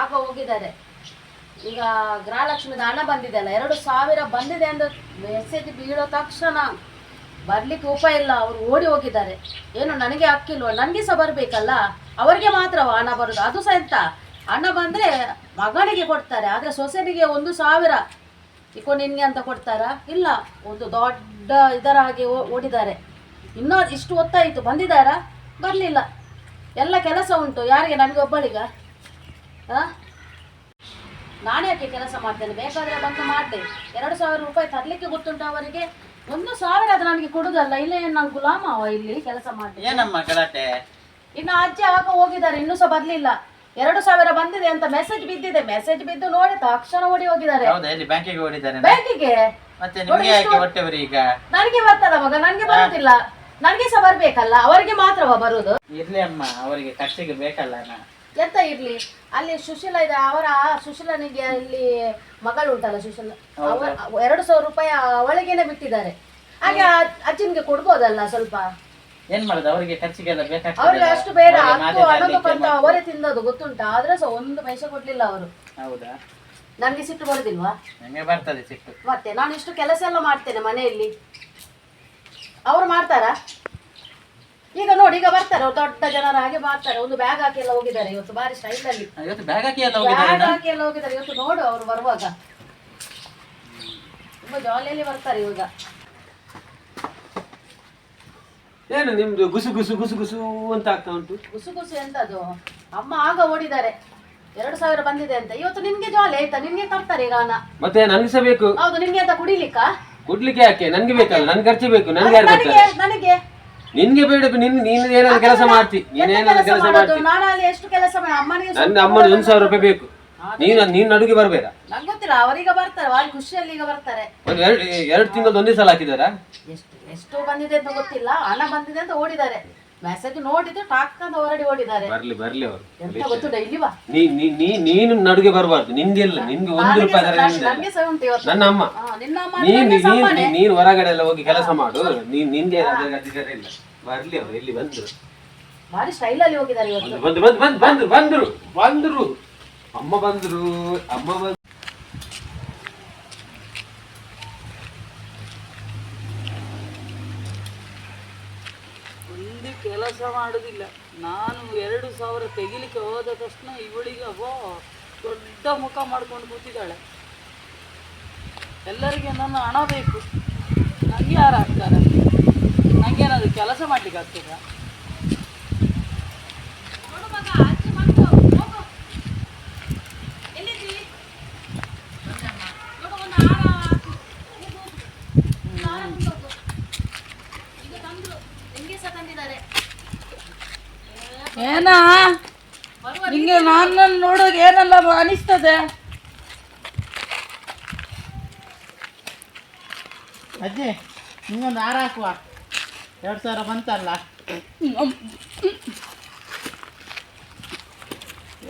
ಆಗ ಹೋಗಿದ್ದಾರೆ. ಈಗ ಗೃಹಲಕ್ಷ್ಮಿದ ಹಣ ಬಂದಿದೆ ಅಲ್ಲ, ಎರಡು ಸಾವಿರ ಬಂದಿದೆ ಅಂತ ಮೆಸೇಜ್ ಬೀಳೋ ತಕ್ಷಣ ಬರ್ಲಿಕ್ಕೆ ಉಪಾಯ ಇಲ್ಲ, ಅವರು ಓಡಿ ಹೋಗಿದ್ದಾರೆ. ಏನು, ನನಗೆ ಅಕ್ಕಿಲ್ವ ನನಗೆ ಸಹ ಬರಬೇಕಲ್ಲ? ಅವರಿಗೆ ಮಾತ್ರ ಹಣ ಬರೋದು. ಅದು ಸಹ ಎಂತ? ಹಣ ಬಂದರೆ ಮಗನಿಗೆ ಕೊಡ್ತಾರೆ, ಆದರೆ ಸೊಸೆನಿಗೆ ಒಂದು ಸಾವಿರ. ಇಕೋ, ನಿನ್ಗೆ ಅಂತ ಕೊಡ್ತಾರಾ? ಇಲ್ಲ, ಒಂದು ದೊಡ್ಡ ಇದರ ಹಾಗೆ ಓಡಿದ್ದಾರೆ. ಇನ್ನೂ ಇಷ್ಟು ಹೊತ್ತಾಯಿತು. ಬಂದಿದ್ದಾರಾ? ಬರಲಿಲ್ಲ. ಎಲ್ಲ ಕೆಲಸ ಉಂಟು. ಯಾರಿಗೆ? ನನಗೆ ಒಬ್ಬಳಿಗ. ನಾನೇ ಯಾಕೆ ಕೆಲಸ ಮಾಡ್ತೇನೆ? ಬೇಕಾದ್ರೆ ಬಂದು ಮಾಡ್ತೇನೆ ಎರಡು ಸಾವಿರ ರೂಪಾಯಿ ತರಲಿಕ್ಕೆ ಗೊತ್ತುಂಟು ಅವರಿಗೆ. ಒಂದು ಸಾವಿರ ಅದು ನನಗೆ ಕೊಡುದಲ್ಲ. ಇಲ್ಲ ಏನು ನಾನು ಗುಲಾಮ ಅವ ಇಲ್ಲಿ ಕೆಲಸ ಮಾಡಿ ಏನಮ್ಮ ಗಲಾಟೆ? ಇನ್ನು ಅಜ್ಜಿ ಆಗ ಹೋಗಿದ್ದಾರೆ. ಇನ್ನೂ ಸಹ ಬರ್ಲಿಲ್ಲ. ಎರಡು ಸಾವಿರ ಬಂದಿದೆ ಅಂತ ಮೆಸೇಜ್ ಬಿದ್ದಿದೆ. ಮೆಸೇಜ್ ಬಿದ್ದು ನೋಡಿ ತಕ್ಷಣ ಓಡಿ ಹೋಗಿದ್ದಾರೆ. ಹೌದಾ? ಬ್ಯಾಂಕಿಗೆ ಓಡಿದ್ದಾರೆ ಬ್ಯಾಂಕಿಗೆ? ಮತ್ತೆ ನಿಮಗೆ ಯಾಕೆ ಹೊಟ್ಟೆ ಈಗ? ನನಗೆ ಬರ್ತದ ಮಗ? ನನಗೆ ಬರುದಿಲ್ಲ. ನನಗೆ ಸಹ ಬರ್ಬೇಕಲ್ಲ. ಅವರಿಗೆ ಮಾತ್ರವ ಬರುದು ಇರ್ಲಿ ಅಮ್ಮ. ಅವರಿಗೆ ಖರ್ಚಿಗೆ ಬೇಕಲ್ಲ ಅಣ್ಣ. ಎಂತ ಇರ್ಲಿ? ಅಲ್ಲಿ ಸುಶೀಲ ಇದೆ ಅವರ ಸುಶೀಲನಿಗೆ ಅಲ್ಲಿ ಮಗಳು ಉಂಟಲ್ಲ ಸುಶೀಲ ಅವರ ಎರಡು ಸಾವಿರ ರೂಪಾಯಿ ಅವಳಿಗೆನೆ ಬಿಟ್ಟಿದ್ದಾರೆ. ಹಾಗೆ ಆ ಅಜ್ಜನಿಗೆ ಕೊಡ್ಬೋದಲ್ಲ ಸ್ವಲ್ಪ? ಏನ್ ಮಾಡುದು? ಅವರಿಗೆ ಖರ್ಚಿಗೆಲ್ಲ ಅವ್ರಿಗೆ ಬೇಕಾಗ್ತದೆ ಅಷ್ಟು ಬೇಡ ಹತ್ತು ಹಣದು ಪಂತ ಅವರೇ ತಿಂದದ್ದು ಗೊತ್ತುಂಟ? ಆದ್ರೆ ಸಹ ಒಂದು ಪೈಸೆ ಕೊಡ್ಲಿಲ್ಲ ಅವರು. ಹೌದಾ? ನನ್ಗೆ ಸಿಟ್ಟು ಬರುದಿಲ್ವಾ? ನಂಗೆ ಬರ್ತದೆ ಸಿಟ್ಟು. ಮತ್ತೆ ನಾನು ಇಷ್ಟು ಕೆಲಸ ಎಲ್ಲ ಮಾಡ್ತೇನೆ ಮನೆಯಲ್ಲಿ. ಅವ್ರು ಮಾಡ್ತಾರಾ? ಈಗ ನೋಡಿ ಈಗ ಬರ್ತಾರೆ ಅವ್ರು ದೊಡ್ಡ ಜನರ ಹಾಗೆ ಮಾಡ್ತಾರೆ. ಒಂದು ಬ್ಯಾಗ್ ಹಾಕಿ ಎಲ್ಲ ಹೋಗಿದ್ದಾರೆ ಇವತ್ತು ಬಾರಿ ಸ್ಟೈಲ್ ಅಲ್ಲಿ. ಇವತ್ತು ಬ್ಯಾಗ್ ಹಾಕಿ ಎಲ್ಲ ಹೋಗಿದ್ದಾರೆ ಬ್ಯಾಗ್ ಹಾಕಿ ಎಲ್ಲ ಹೋಗಿದ್ದಾರೆ. ಇವತ್ತು ನೋಡು ಅವ್ರು ಬರುವಾಗ. ತುಂಬಾ ಜಾಲಿಯಲ್ಲಿ ಬರ್ತಾರೆ ಇವಾಗ. ಏನು ನಿಮ್ದು ಗುಸು ಗುಸು ಗುಸು ಗುಸು ಅಂತ ಆಗ್ತಾ ಉಂಟು? ಗುಸು ಗುಸು ಎಂತದು ಅಮ್ಮ ಆಗ ಓಡಿದ್ದಾರೆ. ಎರಡು ಸಾವಿರ ಬಂದಿದೆ ಅಂತ. ಇವತ್ತು ನಿಮ್ಗೆ ಜಾಲಿ ಆಯ್ತಾ? ನಿಮ್ಗೆ ತರ್ತಾರೆ ಈಗ ಹಣ ಮತ್ತೆ ನನ್ಗೆ ಸಹ ಬೇಕು. ಹೌದು ನಿಮ್ಗೆ ಅಂತ ಕುಡಿಲಿಕ್ಕ? ಕುಡ್ಲಿಕ್ಕೆ ಯಾಕೆ? ನನ್ಗೆ ಬೇಕಲ್ಲ ನನ್ಗೆ ಖರ್ಚು ಬೇಕು. ನನ್ಗೆ ಯಾರು ನನಗೆ ನನಗೆ. ನಿನ್ಗೆ ಬೇಡ ನಿನ್ ನೀನ್ ಏನಾದ್ರು ಕೆಲಸ ಮಾಡ್ತಿ. ನೀನ್ ಏನಾದ್ರು ಕೆಲಸ ಮಾಡ್ತಿ. ನಾನು ಅಲ್ಲಿ ಎಷ್ಟು ಕೆಲಸ ಮಾಡಿ ಅಮ್ಮನಿಗೆ ನನ್ನ ಅಮ್ಮನ ಒಂದ್ ಸಾವಿರ ರೂಪಾಯಿ ಬೇಕು. ನೀನ್ ನೀನ್ ಅಡುಗೆ ಬರ್ಬೇಡ. ನಂಗೆ ಗೊತ್ತಿಲ್ಲ ಅವರೀಗ ಬರ್ತಾರೆ ಅವ್ರ ಖುಷಿಯಲ್ಲಿ ಈಗ ಬರ್ತಾರೆ. ಒಂದ್ ಎರಡು ಎರಡು ತಿಂಗಳು ಒಂದೇ ಸಲ ಹಾಕಿದಾರ ಎಷ್ಟು ಎಷ್ಟು ಬಂದಿದೆ ಅಂತ ಗೊತ್ತಿಲ್ಲ ಹಣ ಬಂದಿದೆ ಅಂತ ಓಡಿದ್ದಾರೆ. ಮೆಸೇಜ್ ನೋಡಿದ್ರೆ ಟಾಕ್ ಅಂತ ಹೊರಡಿ ಓಡಿದ್ದಾರೆ. ಬರ್ಲಿ ಬರ್ಲಿ ಅವರು. ಎಂತ ಗೊತ್ತು ಡೈಲಿ ಬಾ ನೀ ನೀ- ನೀ ನೀನು ನಡುಗೆ ಬರಬಾರ್ದು. ನಿಂಗೆ ಇಲ್ಲ. ನಿನ್ಗೆ ಒಂದು ರೂಪಾಯಿ ಅದರ ನಿಂದೆ. ನನಗೆ ಸಹ ಉಂಟು ಇವತ್ತು. ನನ್ನ ಅಮ್ಮ. ಹಾ, ನಿನ್ನ ಅಮ್ಮ ನೀನ್ ನೀ ಸಹ ಅಮ್ಮನೇ. ನೀನ್ ನೀನ್ ಹೊರಗಡೆ ಎಲ್ಲ ಹೋಗಿ ಕೆಲಸ ಮಾಡು. ನೀನ್ ನಿಂದೆ ಅದ್ರ ಅಧಿಕಾರ ಇಲ್ಲ. ಬರ್ಲಿ ಅವರು ಎಲ್ಲಿ ಬಂದ್ರು. ಭಾರಿ ಸ್ಟೈಲ್ ಅಲ್ಲಿ ಹೋಗಿದ್ದಾರೆ ಇವತ್ತು. ಬಂದ್ರು ಬಂದ್ರು ಬಂದ್ರು ಬಂದ್ರು ಬಂದ್ರು ಬಂದ್ರು. ಅಮ್ಮ ಬಂದ್ರು ಅಮ್ಮ ಬಂದ್ರು. ಕೆಲಸ ಮಾಡೋದಿಲ್ಲ. ನಾನು ಎರಡು ಸಾವಿರ ತೆಗಿಲಿಕ್ಕೆ ಹೋದ ತಕ್ಷಣ ಇವಳಿಗೆ ಅವೋ ದೊಡ್ಡ ಮುಖ ಮಾಡ್ಕೊಂಡು ಕೂತಿದ್ದಾಳೆ. ಎಲ್ಲರಿಗೆ ನನ್ನ ಹಣ ಬೇಕು. ನನಗೆ ಯಾರು ಹಾಕ್ತಾರೆ ನನಗೇನಾದ್ರು ಕೆಲಸ ಮಾಡ್ಲಿಕ್ಕೆ ಆಗ್ತದ ಏನಾ ನನ್ನ ನೋಡೋಕೆ ಏನೆಲ್ಲ ಅನಿಸ್ತದೆ. ಅಜ್ಜಿ ಇನ್ನೊಂದು ಹಾರ ಹಾಕುವ. ಎರಡು ಸಾವಿರ ಬಂತಲ್ಲ?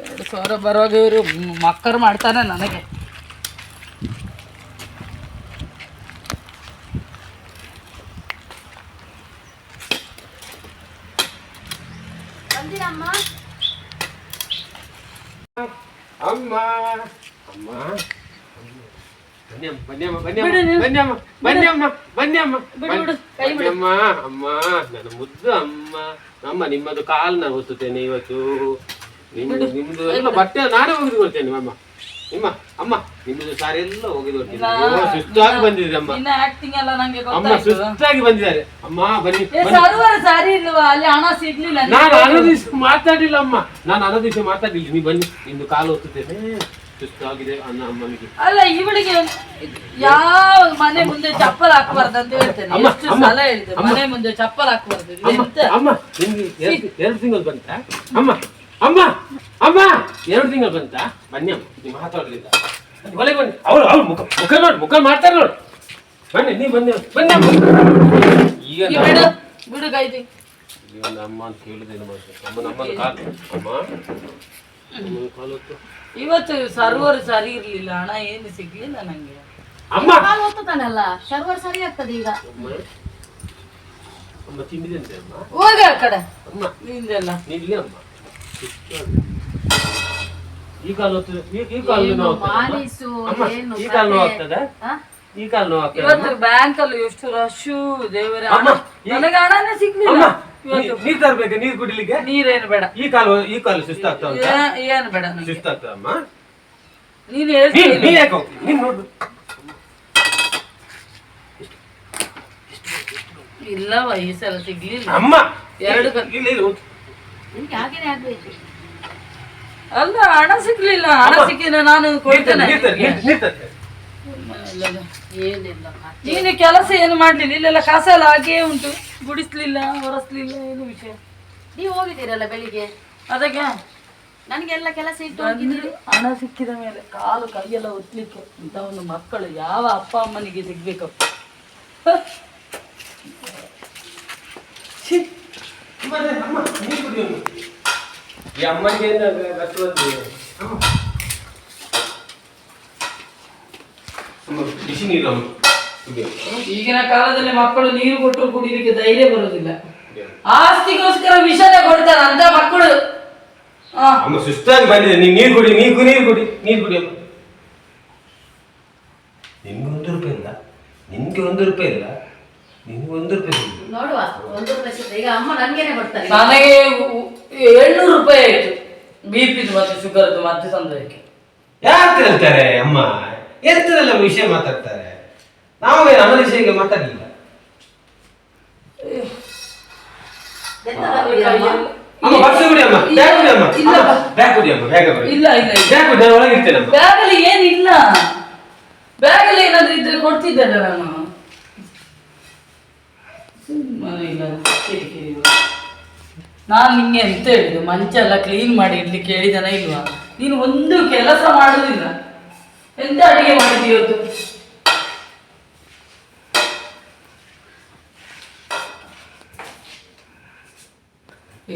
ಎರಡು ಸಾವಿರ ಬರುವಾಗ ಇವರು ಮಕ್ಕರು ಮಾಡ್ತಾನೆ ನನಗೆ ಬಂದಿರಮ್ಮ ಅಮ್ಮ ಅಮ್ಮ ಬನ್ನಿ ಅಮ್ಮ ಬನ್ನಿ ಅಮ್ಮ ಬನ್ನಿ ಅಮ್ಮ ಬನ್ನಿ ಅಮ್ಮ ಬನ್ನಿ ಅಮ್ಮ ಬನ್ನಿ ಅಮ್ಮ ಬನ್ನಿ ಅಮ್ಮ ಅಮ್ಮ ನನ್ನ ಮುದ್ದು ಅಮ್ಮ ಅಮ್ಮ ನಿಮ್ಮದು ಕಾಲ್ನ ಒತ್ತುತ್ತೇನೆ ಇವತ್ತು. ನಿಮ್ಮದು ನಿಮ್ದು ಎಲ್ಲ ಬಟ್ಟೆ ನಾನೇ ಒಗೆದು ಕೊಡ್ತೇನೆ ಅಮ್ಮ. ನಿಮ್ಮ ಅಮ್ಮ ನಿಮ್ಮದು ಸಾರಿ ಎಲ್ಲ ಒಗೆದು ಕೊಡ್ತೀನಿ. ಓ, ಸುಸ್ತಾಗಿ ಬಂದಿದೆ ಅಮ್ಮ. ಆಕ್ಟಿಂಗ್ ಎಲ್ಲ ನಂಗೆ ಅಮ್ಮ ಸುಸ್ತಾಗಿ ಬಂದಿದ್ದಾರೆ. ಅಮ್ಮ ಬನ್ನಿ ಸರ್ವರ್ ಸಾರಿ ಇಲ್ವಾ? ಅಲ್ಲಿ ಹಣ ಸಿಗ್ಲಿಲ್ಲ ನಾನು ಅನದಿಸಿ ಮಾತಾಡಿಲ್ಲ ಅಮ್ಮ. ನಾನು ಅನದಿಸಿ ಮಾತಾಡಿಲ್ಲ ನೀವು ಬನ್ನಿ ನಿಮ್ದು ಕಾಲು ಒತ್ತುತ್ತೇನೆ. ಸುಸ್ತಾಗಿದೆ ಅನ್ನ ಅಮ್ಮನಿಗೆ? ಅಲ್ಲ ಇವಳಿಗೆ ಯಾವ ಮನೆ ಮುಂದೆ ಚಪ್ಪಲ್ ಹಾಕಬಾರ್ದು ಅಂತ ಹೇಳ್ತೇನೆ. ಅಮ್ಮ, ಎಷ್ಟು ಅಮ್ಮ, ಸಲ ಹೇಳಿದೆ ಮನೆ ಮುಂದೆ ಚಪ್ಪಲ್ ಹಾಕಬಾರ್ದು ಅಮ್ಮ ಎಂತ ಅಮ್ಮ ನಿಮ್ಗೆ ಎರಡು ಎರಡು ತಿಂಗಳು ಬಂತ? ಅಮ್ಮ ಅಮ್ಮ ಅಮ್ಮ ಎರಡು ತಿಂಗಳು ಬಂತ? ಬನ್ನಿ ಅಮ್ಮ ನೀವು ಮಾತಾಡಲಿಲ್ಲ ಒಳಗೆ ಬನ್ನಿ. ಅವ್ರು ಅವ್ರು ಮುಖ ಮುಖ ನೋಡಿ ಮುಖ ಮಾಡ್ತಾರೆ ನೋಡಿ. ಬನ್ನಿ ನೀವು ಬನ್ನಿ ಬನ್ನಿ ಅಮ್ಮ. ಈಗ ಈ ಬಿಡು ಬಿಡು ಗೈದಿ ಈಗ ನಮ್ಮ ಅಂತ ಹೇಳಿದೆ ಮಾಡ್ತಾರೆ ಅಮ್ಮ ನಮ್ಮನ್ನು ಅಮ್ಮ. ಇವತ್ತು ಸರ್ವರ್ ಸರಿ ಇರ್ಲಿಲ್ಲ ಹಣ ಏನು ಸಿಗ್ಲಿಲ್ಲ ನಂಗೆ. ಅಮ್ಮ! ಕಾಲು ಒತ್ತುತ್ತಾನಲ್ಲ ಸರ್ವರ್ ಸರಿ ಆಗ್ತದೆ ಈಗ. ಅಮ್ಮ ಅಮ್ಮ ತಿಂಡಿದಂತೆ ಅಮ್ಮ. ಹೋಗ ಆ ಕಡೆ. ಅಮ್ಮ ನಿಂದೆಲ್ಲ. ನಿಲ್ಲಿ ಅಮ್ಮ. ಈ ಕಾಲು ಹೊತ್ತು- ಈ ಈ ಕಾಲು ಏನು ನೋವು ಆಗ್ತದಾ? ಮಾಲೀಸು ಅಮ್ಮ, ಏನು ಈ ಕಾಲು ನೋವು ಕತೆ? ಈ ಕಾಲು ನೋವು ಆಗ್ತದಾ? ಇವತ್ತು ಬ್ಯಾಂಕ್ ಅಲ್ಲಿ ಎಷ್ಟು ರಶ್ ದೇವರ ಅಮ್ಮ, ಈ- ನನಗೆ ಹಣನೇ ಸಿಗ್ಲಿಲ್ಲ. ಅಮ್ಮ, ನೀರ್ ತರ್ಬೇಕು ನೀರ್ ಕುಡಿಲಿಕ್ಕೆ? ನೀರೇನು ಬೇಡ. ಈ ಕಾಲು ಈ ಕಾಲು ಸುಸ್ತಾಗ್ತಾ ಉಂಟಾ? ಏನು ಬೇಡ ನನಗೆ ಅಮ್ಮ ನೀನು ನೀನ್ ಹೇಳ್ತೀನಿ. ನೀನ್ ಯಾಕೆ ಹೋಗ್ತಿ? ನೀನ್ ನೋಡು. ಇಲ್ಲವ ಈ ಸಲ ಸಿಗ್ಲಿಲ್ಲ. ಅಮ್ಮ! ಎರಡು ಇಲ್ಲ, ಇಲ್ಲ, ಇಲ್ಲ, ಹೋಗ್ತಿ. ನಿಮ್ಗೆ ಹಾಗೇನೆ ಆಗ್ಬೇಕು? ಅಲ್ಲ ಹಣ ಸಿಗ್ಲಿಲ್ಲ. ಹಣ ಅಮ್ಮ, ಸಿಕ್ಕಿದ್ರೆ ನಾನು ನೀರ್ ಕೊಡ್ತೇನೆ. ನೀರ್ ನೀರ್-. ಏನಿಲ್ಲ. ನೀನು ಕೆಲಸ ಏನು ಮಾಡ್ಲಿಲ್ಲ? ಇಲ್ಲೆಲ್ಲ ಕಸ ಎಲ್ಲ ಹಾಗೇ ಉಂಟು. ಗುಡಿಸ್ಲಿಲ್ಲ ಒರೆಸ್ಲಿಲ್ಲ ಏನು ವಿಷಯ? ನೀವು ಹೋಗಿದ್ದೀರಲ್ಲ ಬೆಳಿಗ್ಗೆ? ಅದಕ್ಕೆ? ನನಗೆಲ್ಲ ಕೆಲಸ ಇತ್ತು ಹಣ ಸಿಕ್ಕಿದ ಮೇಲೆ ಕಾಲು ಕೈಯೆಲ್ಲ ಒತ್ತಲಿಕ್ಕೆ ಇಂಥ ಒಂದು ಮಕ್ಕಳು ಯಾವ ಅಪ್ಪ ಅಮ್ಮನಿಗೆ ಸಿಗ್ಬೇಕಪ್ಪ. ಈ ಅಮ್ಮನಿಗೆ ಬಿಸಿ ನೀರು ಈಗಿನ ಕಾಲದಲ್ಲಿ ಮಕ್ಕಳು ನೀರು ಕೊಟ್ಟರು ಕುಡಿಲಿಕ್ಕೆ ಧೈರ್ಯ ಬರುವುದಿಲ್ಲ. ಆಸ್ತಿಗೋಸ್ಕರ ವಿಷದ ಕೊಡ್ತಾರೆ ಅಂತ ಮಕ್ಕಳು. ಆ, ಅಮ್ಮ ಸುಸ್ತಾಗಿ ಬಂದಿದೆ. ನೀನ್ ನೀರು ಕುಡಿ ನೀರು ನೀರು ಕುಡಿ ನೀರು ಕುಡಿ ನಿಮ್ಗೆ ಒಂದು ರೂಪಾಯಿ ಇಲ್ಲ. ನಿಮ್ಗೆ ಒಂದು ರೂಪಾಯಿ ಇಲ್ಲ. ನಿಮ್ಗೆ ಒಂದು ರೂಪಾಯಿ ಇಲ್ಲ. ನೋಡುವ ಒಂದು ರೂಪಾಯಿ. ಈಗ ಅಮ್ಮ ನನಗೇನೆ ಬರ್ತಾರೆ ನನಗೆ ಏಳ್ನೂರು ರೂಪಾಯಿ ಆಯ್ತು. ಬಿ ಪಿದು ಮತ್ತೆ ಶುಗರ್ದು ಮತ್ತೆ ತಂದಕ್ಕೆ ಯಾಕೆ ಹೇಳ್ತಾರೆ ಅಮ್ಮ? ಎಂತದೆಲ್ಲ ವಿಷಯ ಮಾತಾಡ್ತಾರೆ. ನಾವು ನಮ್ಮ ವಿಷಯಕ್ಕೆ ಮಾತಾಡಲಿಲ್ಲ. ಅಮ್ಮ? ಅಮ್ಮ. ಬ್ಯಾಗ್ ಅಮ್ಮ. ಇಲ್ಲ. ಬ್ಯಾಗ್ ಕುಡಿ ಅಮ್ಮ ಬ್ಯಾಗ್ ಕುಡಿ ಇಲ್ಲ ಇಲ್ಲ ಇಲ್ಲ. ಬ್ಯಾಗ್ ಕುಡಿ ನಾನು ಒಳಗೆ ಇರ್ತೇನೆ ಅಮ್ಮ. ಬ್ಯಾಗಲ್ಲಿ ಏನಿಲ್ಲ. ಬ್ಯಾಗಲ್ಲಿ ಏನಾದ್ರೂ ಇದ್ರೆ ಕೊಡ್ತಿದ್ದಲ್ಲ ನಾನು. ಸುಮ್ಮನೆ ಇಲ್ಲ ಕಿರಿಕಿರಿ ನಾನು ನಿಂಗೆ ಎಂತ ಹೇಳಿದ್ದು? ಮಂಚ ಎಲ್ಲ ಕ್ಲೀನ್ ಮಾಡಿ ಇಡ್ಲಿಕ್ಕೆ ಹೇಳಿದನ ಇಲ್ವಾ? ನೀನು ಒಂದು ಕೆಲಸ ಮಾಡುದಿಲ್ಲ. ಎಂತ ಅಡಿಗೆ ಮಾಡಿದ್ವಿ ಇವತ್ತು?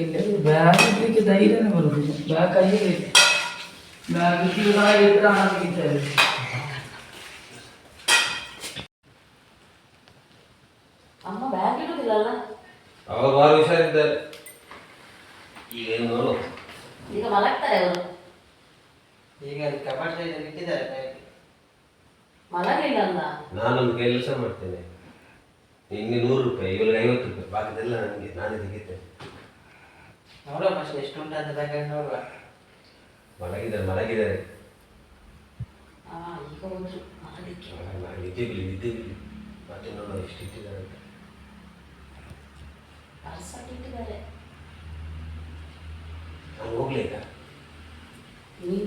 ಇಲ್ಲ ಬ್ಯಾಗ್ ಇಡ್ಲಿಕ್ಕೆ ಧೈರ್ಯನೇ ಬರುದಿಲ್ಲ. ಬ್ಯಾಗ್ ಕೈಯಲ್ಲಿ ಬ್ಯಾಗ್ ಇಟ್ಟಿದ್ರೆ ಇಟ್ಟರೆ ಹಣ ಅಮ್ಮ ಬ್ಯಾಗ್ ಇಡುದಿಲ್ಲಲ್ಲ? ಅವರು ವಾರ ಹುಷಾರಿದ್ದಾರೆ. ಈಗ ಏನು ಈಗ ಮಲಗ್ತಾರೆ ಅವರು. ಈಗ ಅಲ್ಲಿ ಇಟ್ಟಿದ್ದಾರೆ. ಮಲಗಿಲ್ಲಲ್ಲ? ನಾನೊಂದು ಕೆಲಸ ಮಾಡ್ತೇನೆ. ನಿನ್ಗೆ ನೂರು ರೂಪಾಯಿ ಇವಳಿಗೆ ಐವತ್ತು ರೂಪಾಯಿ. ಬಾಕಿದೆಲ್ಲ ನನಗೆ ನಾನೇ ತೆಗಿತೇನೆ. ನೋಡುವ ಫಸ್ಟ್ ಎಷ್ಟು ಉಂಟು ಅಂತ ಬೇಕಾದ್ರೆ ನೋಡುವ. ಮಲಗಿದ್ದಾರೆ ಮಲಗಿದ್ದಾರೆ. ಹಾ ಈಗ ಹೋದ್ರು ಮಲಗಲಿಕ್ಕೆ ನಿದ್ದೆ ನಿದ್ದೆ ಮತ್ತೆ ನೋಡುವ ಎಷ್ಟು ಇಟ್ಟಿದ್ದಾರೆ ಅಂತ. ಇಟ್ಟಿದ್ದಾರೆ.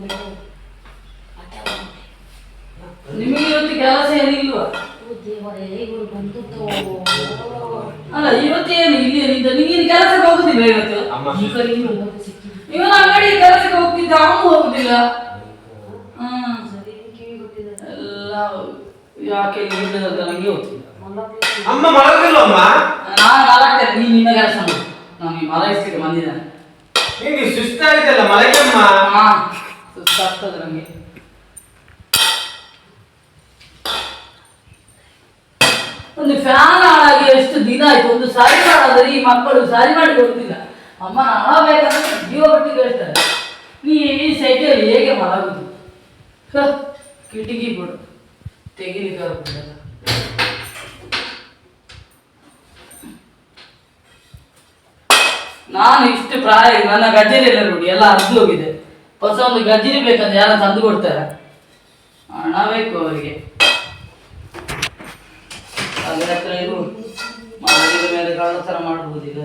ನಾನು ಆಟ ಆಡುವಂತೆ. ನಿಮಗೆ ಇವತ್ತು ಕೆಲಸ ಏನಿಲ್ವಾ ಓ ದೇವರೇ ಇವರು ಬಂದದ್ದು ಅಲ್ಲ ಇವತ್ತೇನು ಏನು ಇಲ್ಲಿ ಏನಿದೆ ನೀನು ಕೆಲಸಕ್ಕೆ ಹೋಗುದಿಲ್ಲ ಇವತ್ತು? ಇವನ ಅಂಗಡಿ ಕೆಲಸಕ್ಕೆ ಹೋಗ್ತಿದ್ದ ಅವನು ಹೋಗುದಿಲ್ಲ. ಎಲ್ಲ ಯಾಕೆ ಇಲ್ಲಿ ಬಿದ್ದದಂತ ನಂಗೆ ಗೊತ್ತಿಲ್ಲ. ಅಮ್ಮ ಮಲಗಿಲ್ಲ ಅಮ್ಮ? ನಾನು ಮಲಗ್ತೇನೆ ನೀನು ನಿನ್ನ ಕೆಲಸ ಮಾಡು. ನಾನು ಮಲಗಿಸ್ಲಿಕ್ಕೆ ಬಂದಿದ್ದೇನೆ. ನಿಂಗೆ ಸುಸ್ತಾಗಿದೆಲ್ಲ ಮಲಗಮ್ಮ ಹಾ ಸುಸ್ತಾಗ್ತದೆ ನನಗೆ ಒಂದು ಫ್ಯಾನ್ ಹಾಳಾಗಿ ಎಷ್ಟು ದಿನ ಆಯ್ತು? ಒಂದು ಸಾರಿ ಮಾಡಾದ್ರೆ ಈ ಮಕ್ಕಳು ಸಾರಿ ಮಾಡಿ ಕೊಡ್ತಿಲ್ಲ. ಅಮ್ಮ ಹಣ ಬೇಕಂದ್ರೆ ಜೀವ ಬಿಟ್ಟು ಹೇಳ್ತಾರೆ ನೀ ಈ ಸೈಕಲ್ ಹೇಗೆ ಮಲಗುದು? ಕಿಟಕಿ ಕೊಡು. ತೆಗಿಲಿಕ್ಕೆ ಆಗುದಿಲ್ಲ ನಾನು ಇಷ್ಟು ಪ್ರಾಯ, ನನ್ನ ಗಜ್ಜರಿ ಎಲ್ಲ ನೋಡಿ, ಎಲ್ಲ ಅರ್ದು ಹೋಗಿದೆ. ಹೊಸ ಒಂದು ಗಜ್ಜರಿ ಬೇಕಂದ್ರೆ ಯಾರು ತಂದು ಕೊಡ್ತಾರೆ. ಹಣ ಬೇಕು ಅವರಿಗೆ. ಹಂಗೆ ಹತ್ರ ಇದು ಮಲಗಿದ ಮೇಲೆ ಕಾಲದ ತರ ಮಾಡ್ಬೋದು ಈಗ.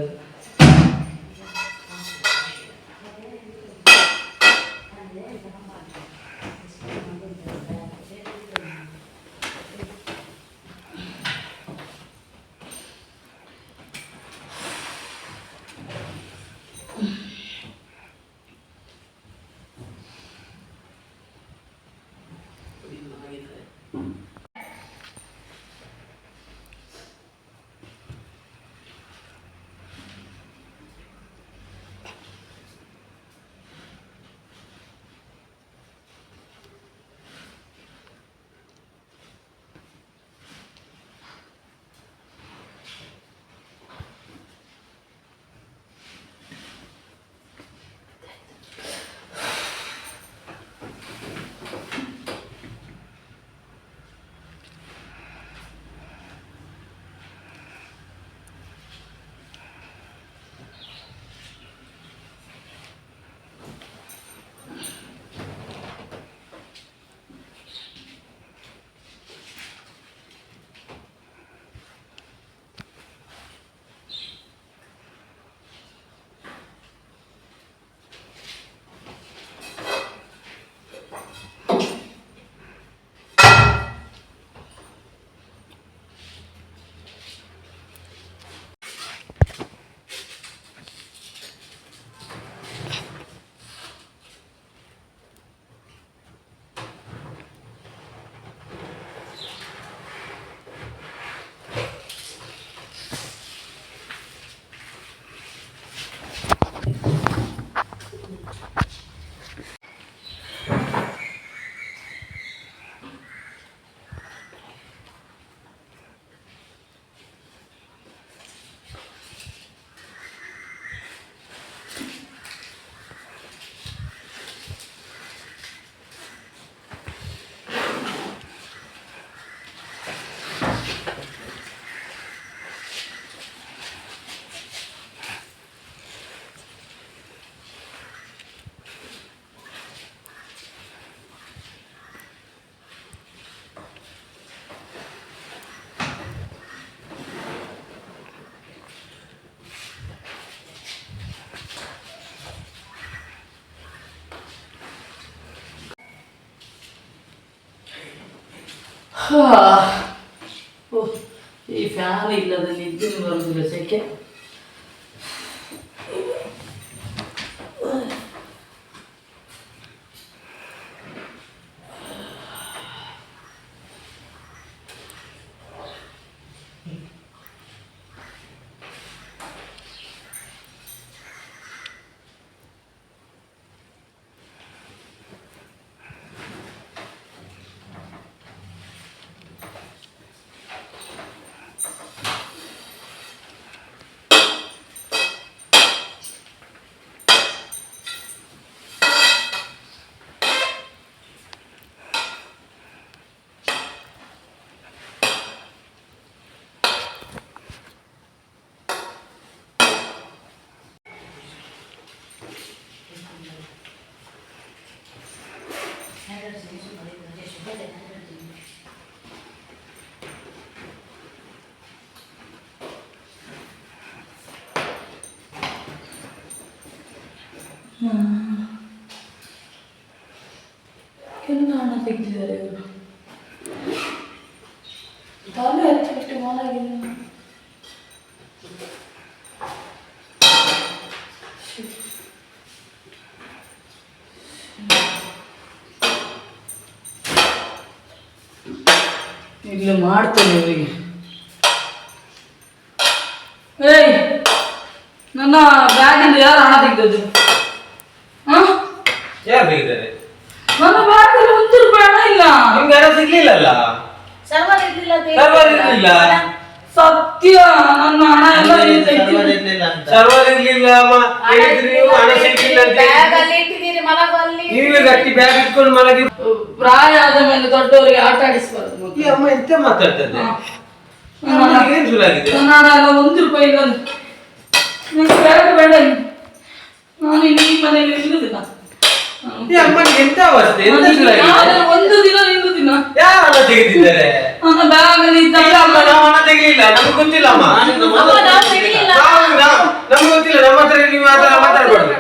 ಈ ಫ್ಯಾನ್ ಇಲ್ಲದ ನಿದ್ದೆ ಬರುದಿಲ್ಲ ಸೆಕೆ. ಎಲ್ಲ ಹಣ ತೆಗೆದಿದ್ದಾರೆ ಇವರು ತಲೆ ಹಚ್ಚಿಬಿಟ್ಟು ಮಲಗಿಲ್ಲ ಇಲ್ಲಿ ಮಾಡ್ತೇನೆ ಇವರಿಗೆ ಏಯ್ ನನ್ನ ಬ್ಯಾಗಿಂದ ಯಾರು ಹಣ ತೆಗೆದದ್ದು ಹಾ ಯಾರು ಬೇಕಿದ್ದಾರೆ ನನ್ನ ಬ್ಯಾಂಕಲ್ಲಿ ಒಂದು ರೂಪಾಯಿ ಹಣ ಇಲ್ಲ. ನಿಮ್ಗೆ ಹಣ ಸಿಗ್ಲಿಲ್ಲಲ್ಲ ಸರ್ವರ್ ಇರ್ಲಿಲ್ಲ ಅಂತ ಸರ್ವರ್ ಹೇಳಿದ್ರಲ್ಲ. ಇರ್ಲಿಲ್ಲ? ಸತ್ಯ ನನ್ನ ಹಣ ಎಲ್ಲ ಅಂತ. ಸರ್ವರ್ ಇರ್ಲಿಲ್ಲ ಅಮ್ಮ. ಹಣ ಹೇಳಿದ್ರಿ ನೀವು ಹಣ ಸಿಗ್ಲಿಲ್ಲ ಅಂತ ಬ್ಯಾಗ್ ಅಲ್ಲಿ ಇಟ್ಟಿದ್ದೀರಿ ಮಲಗಲ್ಲಿ. ನೀವೇ ಗಟ್ಟಿ ಬ್ಯಾಗ್ ಇಟ್ಕೊಂಡು ಮಲಗಿ ಪ್ರಾಯ ಆದ ಮೇಲೆ ದೊಡ್ಡವರಿಗೆ ಆಟ ಆಡಿಸ್ಬಾರ್ದು. ಈ ಅಮ್ಮ ಎಂತ ಮಾತಾಡ್ತದೆ? ನನ್ನ ಹಣ- ಏನ್ ಶುರು ಆಗಿದೆ ನನ್ನ ಹಣ ಎಲ್ಲ ಒಂದು ರೂಪಾಯಿ ಇಲ್ಲ. ನಂಗೆ ಬ್ಯಾಗ್ ಬೇಡ ಇನ್ನು. ನಾನು ಇಲ್ಲಿ ಈ ಮನೆಯಲ್ಲಿ ನಾನು- ಈ ಅಮ್ಮನಿಗೆ ಎಂತ ಅವಸ್ಥೆ? ಒಂದು ದಿನ ನಿಲ್ಲುದಿಲ್ಲ ಯಾರು ಹಣ ತೆಗೆದಿದ್ದಾರೆ? ನನ್ನ ಬ್ಯಾಗ್ ಅಲ್ಲಿ ಇದ್ದ ಇಲ್ಲ ಅಮ್ಮ ನಾವು ಹಣ ತೆಗೆಯಿಲ್ಲ ನಮ್ಗೆ ಗೊತ್ತಿಲ್ಲ ಅಮ್ಮ. ಅಮ್ಮ ನಾವು ತೆಗಿಲಿಲ್ಲ ನಾವು ನಾವು- ನಮ್ಗೆ ಗೊತ್ತಿಲ್ಲ. ನಮ್ಮ ಹತ್ರ ನೀವು ಆ ಥರ ಮಾತಾಡ್ಬಾರ್ದು.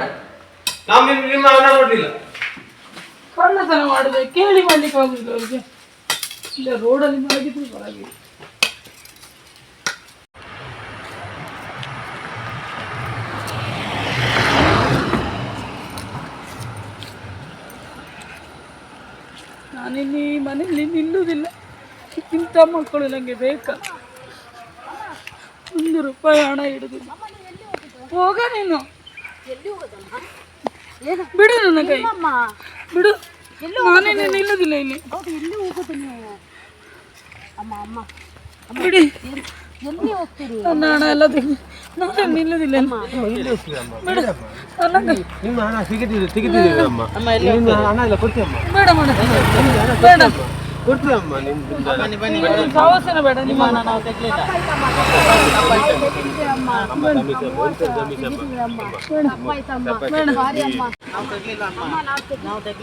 ನಾವು ನಿಮ್- ನಿಮ್ಮ ಹಣ ಕೊಡ್ಲಿಲ್ಲ ಕಳ್ಳತನ ಮಾಡಿದೆ ಕೇಳಿ ಮಾಡ್ಲಿಕ್ಕೆ ಆಗುದಿಲ್ಲ ಅವ್ರಿಗೆ. ಇಲ್ಲ ರೋಡಲ್ಲಿ ಮಲಗಿದ್ರು ಹೊರಗೆ ನಾನಿಲ್ಲಿ ಈ ಮನೆಯಲ್ಲಿ ನಿಲ್ಲುವುದಿಲ್ಲ ಇಂಥ ಮಕ್ಕಳು ನನಗೆ ಬೇಕಾ ಒಂದು ರೂಪಾಯಿ ಹಣ ಇಡುದಿಲ್ಲ ಹೋಗ ನೀನು ಬಿಡು ನನ್ನ ಕೈ ಬಿಡು ನಾನೇನು ನಿಲ್ಲುದಿಲ್ಲ ಇಲ್ಲಿ ಎಲ್ಲಿ ಹೋಗುದು ನೀವು ಅಮ್ಮ ಅಮ್ಮ ಬಿಡಿ ಎಲ್ಲಿ ಹೋಗ್ತೀರಿ ನನ್ನ ಹಣ ಎಲ್ಲ ತೆಗಿ ನಾನು ನಿಲ್ಲುದಿಲ್ಲ ಬಿಡು ನನ್ನ ಕೈ ನಿಮ್ಮ ಹಣ ತೆಗೆದಿದೆ ತೆಗೆದಿದೆ ಅಮ್ಮ ನಿಮ್ಮ ಹಣ ಎಲ್ಲ ಕೊಡ್ತೀವಿ ಅಮ್ಮ ಬೇಡ ಮಾಡ ಬೇಡ ಕೊಡ್ತೀವಿ ಅಮ್ಮ ನಿಮ್ದು ಸಾವಾಸನ ಬೇಡ ನಿಮ್ಮ ಹಣ ನಾವು ತಪ್ಪಾಯ್ತಮ್ಮ ಸಾರಿ ಅಮ್ಮ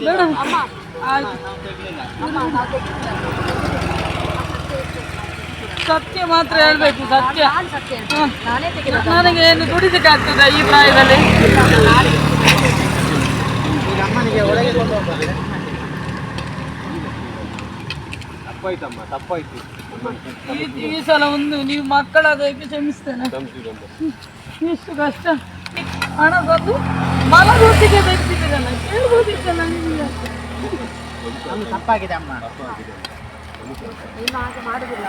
ಬೇಡ ಆಯ್ತು ಸತ್ಯ ಮಾತ್ರ ಹೇಳ್ಬೇಕು ಸತ್ಯ. ನನಗೆ ಏನು ದುಡಿದಕ್ಕೆ ಆಗ್ತದ ಈ ಪ್ರಾಯದಲ್ಲಿ? ಈಗ ಅಮ್ಮನಿಗೆ ಒಳಗೆ ಕೊಂಡು ಹೋಗ್ತಾರೆ ತಪ್ಪಾಯ್ತಮ್ಮ ತಪ್ಪಾಯ್ತು. ಈ- ಈ ಸಲ ಒಂದು ನೀವು ಮಕ್ಕಳಾದಕ್ಕೆ ಕ್ಷಮಿಸ್ತೇನೆ. ಇಷ್ಟು ಎಷ್ಟು ಕಷ್ಟ. ಹಣ ಬಂದು ಮಲಗೊತ್ತಿಗೆ ತೆಗ್ದಿದ್ದೀರಲ್ಲ ಕೇಳ್ಬೋದಿತ್ತಲ್ಲ ನಿಮಗೆ? ತಪ್ಪಾಗಿದೆ. ಅಮ್ಮ. ನೀನು ಹಾಗೆ ಮಾಡುದಿಲ್ಲ